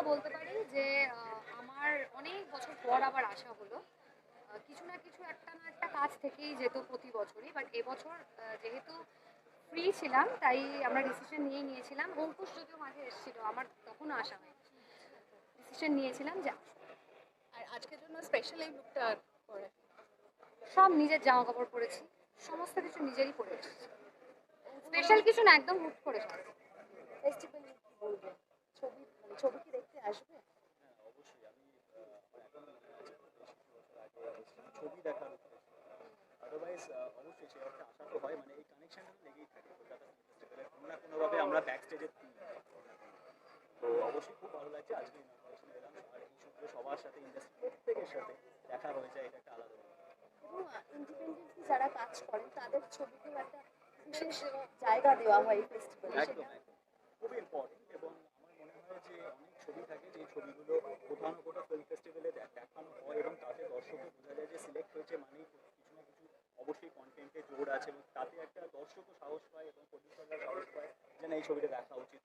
কথা বলতে পারি যে আমার অনেক বছর পর আবার আসা হলো। কিছু না কিছু একটা না একটা কাজ থেকেই যেত প্রতি বছরই বাট এবছর যেহেতু ফ্রি ছিলাম তাই আমরা ডিসিশন নিয়ে নিয়েছিলাম। অঙ্কুশ যদিও মাঝে এসেছিল আমার তখনও আসা হয়নি। ডিসিশন নিয়েছিলাম যে আর আজকের জন্য স্পেশাল এই লুকটা করে সব নিজের জামা কাপড় পরেছি সমস্ত কিছু নিজেরই পরে এসেছি। স্পেশাল কিছু না একদম হুট করে। ফেস্টিভ্যাল ছবি ছবি আসবে? অবশ্যই আমি ছবি দেখার আদারওয়াইজ অবশ্যই সে অর্থে আশা তো হয় মানে এই কানেকশনটা লেগেই থাকে। কলকাতা কোনো না কোনোভাবে আমরা ব্যাক স্টেজে তো অবশ্যই খুব ভালো লাগছে। আজকে ইনফরমেশন এলাম। আর এই সূত্রে সবার সাথে ইন্ডাস্ট্রি প্রত্যেকের সাথে দেখা হয়ে যায় এটা একটা আলাদা। ইন্ডিপেন্ডেন্টলি যারা কাজ করেন তাদের ছবিকেও একটা জায়গা দেওয়া হয় ফেস্টিভ্যালে একদম খুবই ইম্পর্টেন্ট এবং আমার মনে হয় যে অনেক ছবি থাকে যে ছবিগুলো কোথাও না কোথাও ফিল্ম ফেস্টিভ্যালে দেখানো হয় এবং তাতে দর্শকও বোঝা যায় যে সিলেক্ট হয়েছে মানেই কিছু না কিছু অবশ্যই কন্টেন্টে জোর আছে এবং তাতে একটা দর্শকও সাহস পায় এবং প্রডিউসাররা সাহস পায়। যে না এই ছবিটা দেখা উচিত।